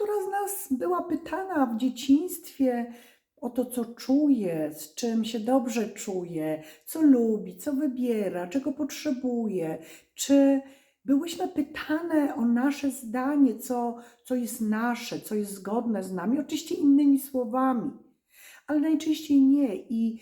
która z nas była pytana w dzieciństwie o to, co czuje, z czym się dobrze czuje, co lubi, co wybiera, czego potrzebuje, czy byłyśmy pytane o nasze zdanie, co, co jest nasze, co jest zgodne z nami, oczywiście innymi słowami, ale najczęściej nie. I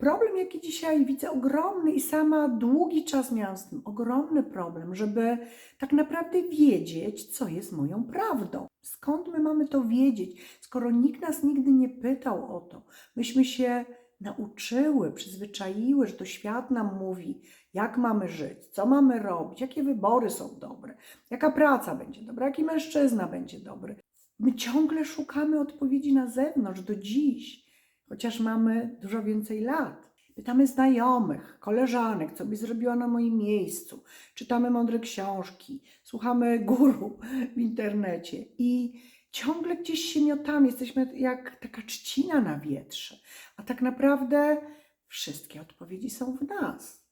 problem, jaki dzisiaj widzę, ogromny, i sama długi czas miałam z tym ogromny problem, żeby tak naprawdę wiedzieć, co jest moją prawdą. Skąd my mamy to wiedzieć, skoro nikt nas nigdy nie pytał o to? Myśmy się nauczyły, przyzwyczaiły, że to świat nam mówi, jak mamy żyć, co mamy robić, jakie wybory są dobre, jaka praca będzie dobra, jaki mężczyzna będzie dobry. My ciągle szukamy odpowiedzi na zewnątrz do dziś, chociaż mamy dużo więcej lat. Pytamy znajomych, koleżanek, co by zrobiła na moim miejscu. Czytamy mądre książki, słuchamy guru w internecie i ciągle gdzieś się miotamy. Jesteśmy jak taka trzcina na wietrze. A tak naprawdę wszystkie odpowiedzi są w nas.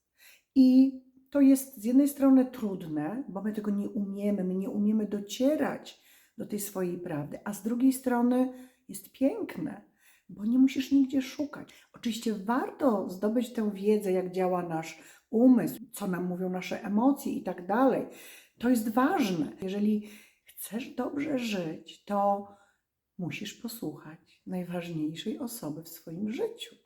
I to jest z jednej strony trudne, bo my tego nie umiemy, my nie umiemy docierać do tej swojej prawdy, a z drugiej strony jest piękne, bo nie musisz nigdzie szukać. Oczywiście warto zdobyć tę wiedzę, jak działa nasz umysł, co nam mówią nasze emocje i tak dalej. To jest ważne. Jeżeli chcesz dobrze żyć, to musisz posłuchać najważniejszej osoby w swoim życiu,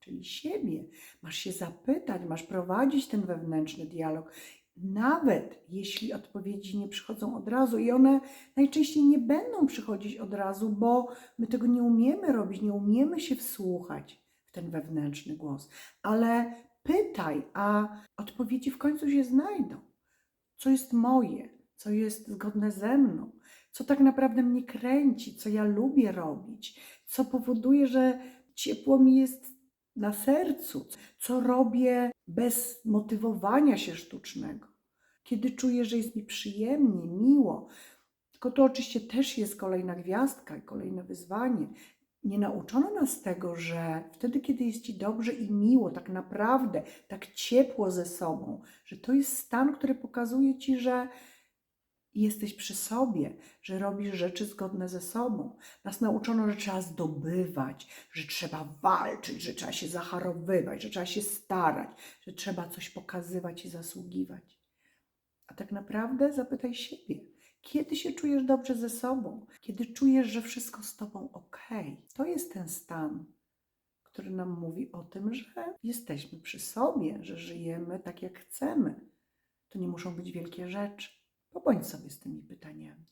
czyli siebie. Masz się zapytać, masz prowadzić ten wewnętrzny dialog. Nawet jeśli odpowiedzi nie przychodzą od razu, i one najczęściej nie będą przychodzić od razu, bo my tego nie umiemy robić, nie umiemy się wsłuchać w ten wewnętrzny głos. Ale pytaj, a odpowiedzi w końcu się znajdą. Co jest moje, co jest zgodne ze mną, co tak naprawdę mnie kręci, co ja lubię robić, co powoduje, że ciepło mi jest na sercu, co robię bez motywowania się sztucznego, kiedy czuję, że jest mi przyjemnie, miło. Tylko to oczywiście też jest kolejna gwiazdka i kolejne wyzwanie. Nie nauczono nas tego, że wtedy, kiedy jest ci dobrze i miło, tak naprawdę, tak ciepło ze sobą, że to jest stan, który pokazuje ci, że jesteś przy sobie, że robisz rzeczy zgodne ze sobą. Nas nauczono, że trzeba zdobywać, że trzeba walczyć, że trzeba się zacharowywać, że trzeba się starać, że trzeba coś pokazywać i zasługiwać. A tak naprawdę zapytaj siebie, kiedy się czujesz dobrze ze sobą, kiedy czujesz, że wszystko z tobą ok. To jest ten stan, który nam mówi o tym, że jesteśmy przy sobie, że żyjemy tak, jak chcemy. To nie muszą być wielkie rzeczy. Pobądź sobie z tymi pytaniami.